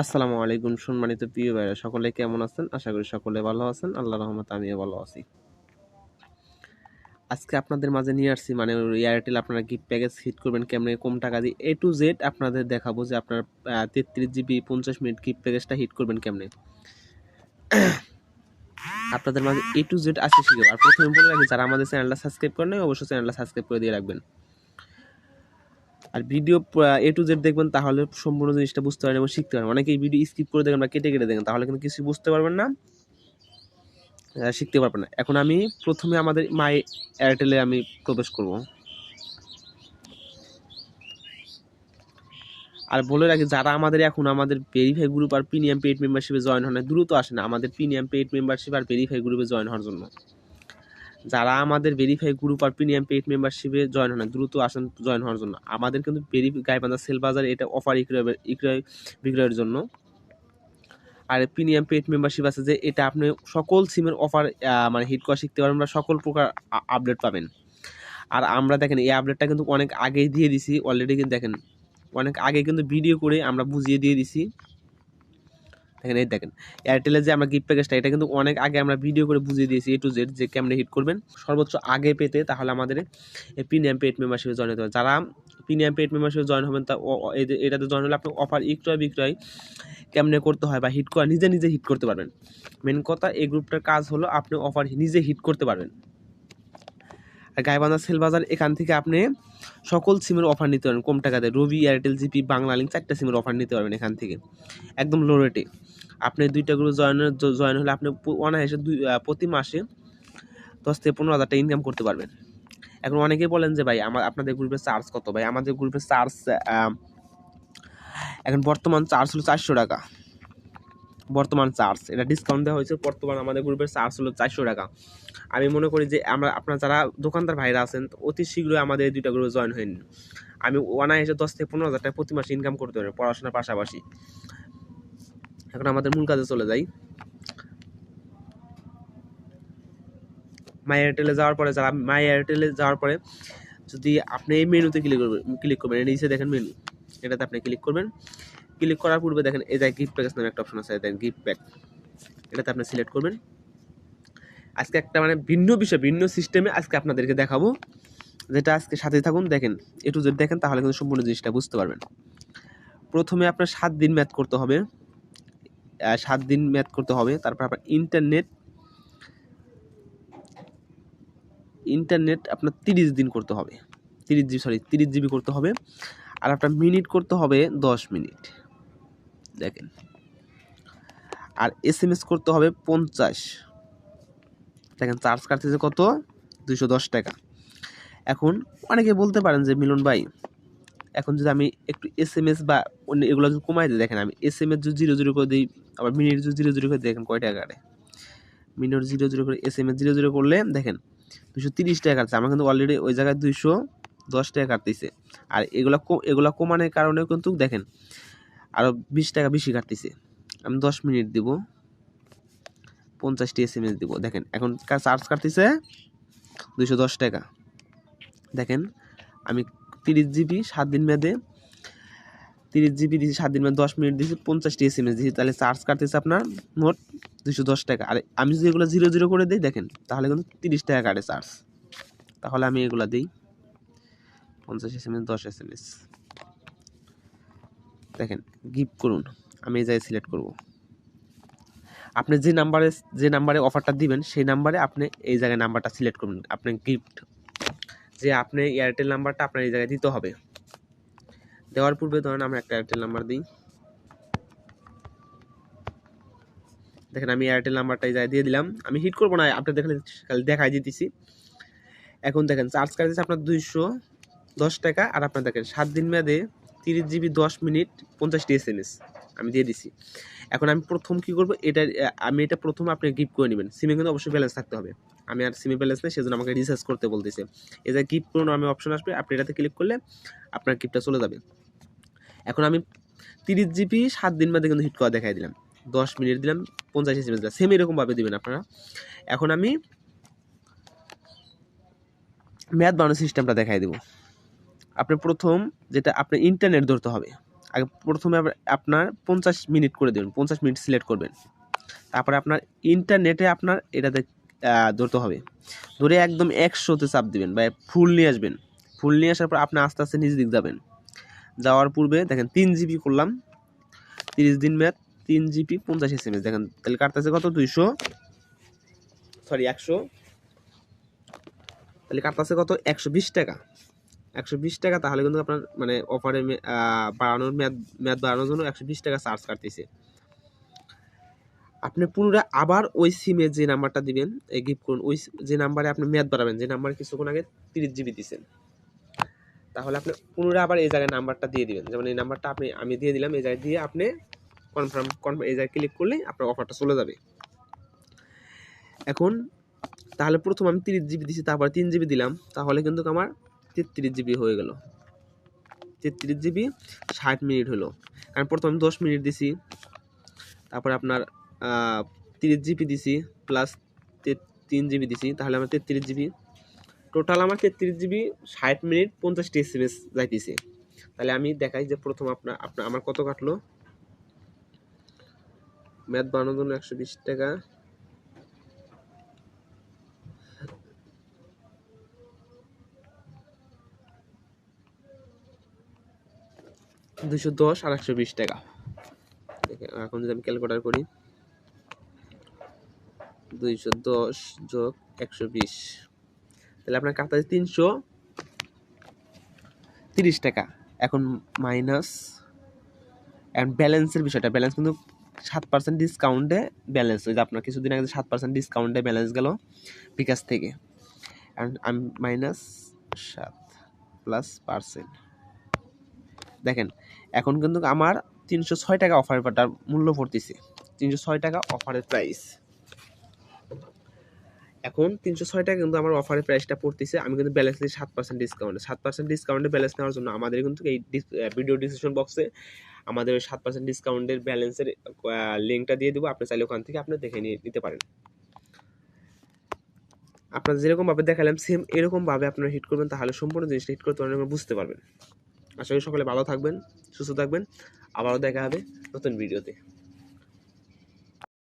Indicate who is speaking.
Speaker 1: আসসালামু আলাইকুম সম্মানিত প্রিয় ভাইরা, সকলে কেমন আছেন? আশা করি সকলে ভালো আছেন। আল্লাহ রহমত আমিও ভালো আছি। আজকে আপনাদের মাঝে নিয়ে আসছি মানে এয়ারটেল আপনারা গিফট প্যাকেজ হিট করবেন কেমন, কম টাকা দিয়ে এ টু জেড আপনাদের দেখাবো যে আপনার তেত্রিশ জিবি পঞ্চাশ মিনিট গিফট প্যাকেজটা হিট করবেন কেমনে। আপনাদের মাঝে এ টু জেড আসে শিখব আর প্রথমে বলে রাখি, যারা আমাদের চ্যানেলটা সাবস্ক্রাইব করেন অবশ্যই চ্যানেলটা সাবস্ক্রাইব করে দিয়ে রাখবেন। আর ভিডিও এ টু জেড দেখবেন, তাহলে সম্পূর্ণ জিনিসটা বুঝতে পারেন এবং শিখতে পারেন অনেকেই ভিডিও স্কিপ করে দেখেন বা কেটে কেটে দেখেন, তাহলে কিন্তু কিছু বুঝতে পারবেন না শিখতে পারবেন না। এখন আমি প্রথমে আমাদের মাই এয়ারটেলে আমি প্রবেশ করব। আর বলে রাখি, যারা আমাদের এখন আমাদের ভেরিফাই গ্রুপ আর প্রিমিয়াম পেইড মেম্বারশিপে জয়েন হন দ্রুত আসে না আমাদের প্রিমিয়াম পেইড মেম্বারশিপ আর ভেরিফাই গ্রুপে জয়েন হওয়ার জন্য। যারা আমাদের ভেরিফাই গ্রুপ আর প্রিমিয়াম পেইড মেম্বারশিপে জয়েন হন দ্রুত আসেন জয়েন হওয়ার জন্য। আমাদের কিন্তু ভেরি গাইবান্ধা সেল বাজার এটা অফার বিক্রয় বিক্রয়, বিক্রয়ের জন্য। আর প্রিমিয়াম পেইড মেম্বারশিপ আছে যে, এটা আপনি সকল সিমের অফার মানে হিট করা শিখতে পারবেন বা সকল প্রকার আপডেট পাবেন। আর আমরা দেখেন, এই আপডেটটা কিন্তু অনেক আগেই দিয়ে দিছি অলরেডি কিন্তু দেখেন, অনেক আগে কিন্তু ভিডিও করে আমরা বুঝিয়ে দিয়ে দিছি। দেখেন এই দেখেন এয়ারটেলের যে আমরা গিফট প্যাকেজটা এটা কিন্তু অনেক আগে আমরা ভিডিও করে বুঝিয়ে দিয়েছি এ টু জেড যে কেমনে হিট করবেন। সর্বোচ্চ আগে পেতে তাহলে আমাদের প্রিমিয়াম পেড মেম্বারশিপে জয়েন হতে হবে। যারা প্রিমিয়াম পেড মেম্বারশিপে জয়েন হবেন, তা এটাতে জয়েন হলে আপনার অফার বিক্রয় বিক্রয় কেমনে করতে হয় বা হিট করা, নিজে নিজে হিট করতে পারবেন। মেন কথা, এই গ্রুপটার কাজ হলো আপনি অফার নিজে হিট করতে পারবেন। আর গাইবান্ধা সেল বাজার, এখান থেকে আপনি সকল সিমের অফার নিতে পারবেন। কম টাকাতে। Robi Airtel GP Banglalink চারটা সিমের অফার নিতে পারবেন এখান থেকে। একদম লো রেটে আপনি দুইটা গ্রুপ জয়েন জয়েন হলে আপনি অনায়াসে দুই প্রতি মাসে দশ থেকে পনেরো হাজার টাকা ইনকাম করতে পারবেন। এখন অনেকেই বলেন যে, ভাই, আমার, আপনাদের গ্রুপের চার্জ কত? ভাই, আমাদের গ্রুপের চার্জ এখন বর্তমান চার্জ হলো চারশো টাকা। বর্তমান চার্জ এটা ডিসকাউন্ট দেওয়া হয়েছে, বর্তমান আমাদের গ্রুপের চার্জ হলো চারশো টাকা। আমি মনে করি যে, আমরা, আপনার যারা দোকানদার ভাইরা আছেন, অতি শীঘ্রই আমাদের দুইটা গ্রুপে জয়েন হয়ে নিন। আমি অনায়াসে দশ থেকে পনেরো হাজার টাকা প্রতি মাসে ইনকাম করতে পারি পড়াশোনার পাশাপাশি। এখন আমাদের মূল কাজে চলে যাই। মাই এয়ারটেলে যাওয়ার পরে যারা মাই এয়ারটেলে যাওয়ার পরে যদি আপনি এই মেনুতে ক্লিক করবেন ক্লিক করবেন। এর নিচে দেখেন মেনু এটাতে আপনি ক্লিক করবেন। ক্লিক করার পূর্বে দেখেন, এই যে গিফট প্যাকেজ নামে একটা অপশন আছে, দেখেন গিফট প্যাক এটাতে আপনি সিলেক্ট করবেন। আজকে একটা মানে ভিন্ন বিষয়, ভিন্ন সিস্টেমে আজকে আপনাদেরকে দেখাবো। যেটা আজকে সাথে থাকুন, দেখেন একটু যদি দেখেন, তাহলে কিন্তু সম্পূর্ণ জিনিসটা বুঝতে পারবেন। প্রথমে আপনার সাত দিন ম্যাথ করতে হবে। সাত দিন ম্যাথ করতে হবে। তারপর আপনার ইন্টারনেট ইন্টারনেট আপনার তিরিশ দিন করতে হবে। তিরিশ জিবি সরি তিরিশ জিবি করতে হবে। আর আপনার মিনিট করতে হবে দশ মিনিট দেখেন। আর এস এম এস করতে হবে পঞ্চাশ। দেখেন চার্জ কাটতেছে কত? দুইশো দশ টাকা। এখন অনেকে বলতে পারেন যে, মিলন ভাই, এখন যদি আমি একটু এস এম এস বা অন্য এগুলো যদি কমাই দিই দেখেন আমি এস এম এস যদি জিরো জিরো করে দিই আবার মিনিট যদি জিরো জিরো করে দেখেন কয় টাকা কাটে? মিনিট জিরো জিরো করে S M S zero zero করলে দেখেন দুশো তিরিশ টাকা কাটছে। আমার কিন্তু অলরেডি ওই জায়গায় দুইশো দশ টাকা কাটতেছে। আর এগুলা এগুলা কমানোর কারণে কিন্তু দেখেন আরও বিশ টাকা বেশি কাটতেছে। আমি দশ মিনিট দিব। পঞ্চাশটি এস এম এস দিব। দেখেন এখন চার্জ কাটতেছে দুশো দশ টাকা। দেখেন আমি তিরিশ জিবি সাত দিন মেয়াদে তিরিশ জিবি দিয়েছি সাত দিন মেয়াদে দশ মিনিট দিয়েছি পঞ্চাশটি এস এম এস দিয়েছি তাহলে চার্জ কাটতেছে আপনার মোট দুশো দশ টাকা। আর, আমি যদি এগুলো জিরো জিরো করে দিই, দেখেন, তাহলে কিন্তু তিরিশ টাকা কাটে চার্জ তাহলে আমি এগুলো দিই, পঞ্চাশ এস এম এস দশ এস এম এস দেখেন গিফট করুন, আমি এই জায়গায় সিলেক্ট করব। আপনি যে নাম্বারে যে নাম্বারে অফারটা দিবেন, সেই নাম্বারে আপনি এই জায়গায় নাম্বারটা সিলেক্ট করবেন আপনি গিফট যে আপনি এয়ারটেল নাম্বারটা আপনার এই জায়গায় দিতে হবে। দেওয়ার পূর্বে ধরেন আমরা একটা এয়ারটেল নাম্বার দিই। দেখেন আমি এয়ারটেল নাম্বারটা যাই দিয়ে দিলাম। আমি হিট করব না আপনার দেখলে খালি দেখাই দিতেছি। এখন দেখেন চার্জ কাটতেছে আপনার দুইশো দশ টাকা আর আপনার দেখেন, সাত দিন মেয়াদে তিরিশ জিবি দশ মিনিট পঞ্চাশটি এস এম এস আমি দিয়ে দিছি। এখন আমি প্রথম কি করব, এটা, আমি এটা প্রথম আপনি গিফট করে নেবেন। সিমে কিন্তু অবশ্যই ব্যালেন্স থাকতে হবে। আমি আর সিমে ব্যালেন্স নেই, সেজন্য আমাকে রিচার্জ করতে বলতেছে। যে গিফট করুন আমি অপশন আসবে, আপনি এটাতে ক্লিক করলে আপনার গিফটটা চলে যাবে। এখন আমি তিরিশ জিবি সাত দিন বাদে কিন্তু হিট করা দেখাই দিলাম। দশ মিনিট দিলাম, পঞ্চাশ এস এম এস দিলাম। সেম এরকমভাবে দিবেন আপনারা। এখন আমি ম্যাথ বানানোর সিস্টেমটা দেখাই দেবো। আপনি প্রথম যেটা আপনি ইন্টারনেট ধরতে হবে। আগে প্রথমে আপনার পঞ্চাশ মিনিট করে দেবেন, পঞ্চাশ মিনিট সিলেক্ট করবেন। তারপরে আপনার ইন্টারনেটে আপনার এটাতে ধরতে হবে। ধরে একদম একশোতে চাপ দিবেন বা ফুল নিয়ে আসবেন। ফুল নিয়ে আসার পর আপনি আস্তে আস্তে নিজ দিক যাবেন। যাওয়ার পূর্বে দেখেন তিন জিবি করলাম, তিরিশ দিন ম্যাথ তিন জিবি পঞ্চাশ এস এম এস দেখেন, তাহলে কাটতেছে কত? দুইশো সরি একশো। তাহলে কাটতেছে কত? একশো বিশ টাকা। একশো বিশ টাকা, তাহলে কিন্তু আপনার মানে অফারে বাড়ানোর মেয়াদ মেয়াদ বাড়ানোর জন্য একশো বিশ টাকা চার্জ কাটতেছে। আপনি পুনরায় আবার ওই সিমে যে নাম্বারটা দিবেন, এই গিফট করুন, ওই, যে নাম্বারে আপনি মেয়াদ বাড়াবেন, যে নাম্বারে কিছুক্ষণ আগে তিরিশ জিবি দিচ্ছেন তাহলে আপনি পুনরায় আবার এই জায়গায় নাম্বারটা দিয়ে দিবেন। যেমন এই নাম্বারটা আপনি, আমি দিয়ে দিলাম, এই জায়গায় দিয়ে আপনি কনফার্ম কনফার্ম এই জায়গায় ক্লিক করলে আপনার অফারটা চলে যাবে। এখন তাহলে প্রথম আমি তিরিশ জিবি দিছি, তারপর তিন জিবি দিলাম, তাহলে কিন্তু আমার তেত্রিশ জিবি হয়ে গেল। তেত্রিশ জিবি ষাট মিনিট হলো। কারণ প্রথম আমি দশ মিনিট দিছি, তারপরে আপনার তিরিশ জিবি দিছি প্লাস তিন জিবি দিছি, তাহলে আমার তেত্রিশ জিবি টোটাল আমার তেত্রিশ জিবি ষাট মিনিট, পঞ্চাশটি এস এম এস যাইতেছে। তাহলে আমি দেখাই যে প্রথম আপনার আপনার আমার কত কাটলো? ম্যাথ বানানোর জন্য একশো বিশ টাকা। দুশো দশ আর একশো বিশ টাকা। এখন যদি আমি ক্যালকুলেটার করি, দুইশো দশ যোগ একশো বিশ। তাহলে আপনার কাতারে তিনশো। তিরিশ টাকা। এখন মাইনাস এখন ব্যালেন্সের বিষয়টা ব্যালেন্স কিন্তু সাত পার্সেন্ট ডিসকাউন্টে ব্যালেন্স ওই যে আপনার কিছুদিন আগে সাত পার্সেন্ট ডিসকাউন্টে ব্যালেন্স গেল বিকাশ থেকে। আমি মাইনাস সাত প্লাস পার্সেন্ট দেখেন, এখন কিন্তু আমার তিনশো ছয় টাকা অফারটার মূল্য পড়তেছে। তিনশো ছয় টাকা অফারের প্রাইস এখন তিনশো ছয় টাকা কিন্তু আমার অফারের প্রাইসটা পড়তেছে। আমি কিন্তু ব্যালেন্স দিই সাত পার্সেন্ট ডিসকাউন্টে সাত পার্সেন্ট ডিসকাউন্টে ব্যালেন্স নেওয়ার জন্য আমাদের কিন্তু এই ভিডিও ডিসক্রিপশন বক্সে আমাদের ওই সাত পার্সেন্ট ডিসকাউন্টের ব্যালেন্সের লিঙ্কটা দিয়ে দেবো। আপনি চাইলে ওখান থেকে আপনি দেখে নিয়ে নিতে পারেন। আপনার যেরকমভাবে দেখালাম সেম এরকমভাবে আপনারা হিট করবেন, তাহলে সম্পূর্ণ জিনিসটা হিট করতে পারবেন বুঝতে পারবেন। আশা করি সকলে ভালো থাকবেন, সুস্থ থাকবেন। আবারও দেখা হবে নতুন ভিডিওতে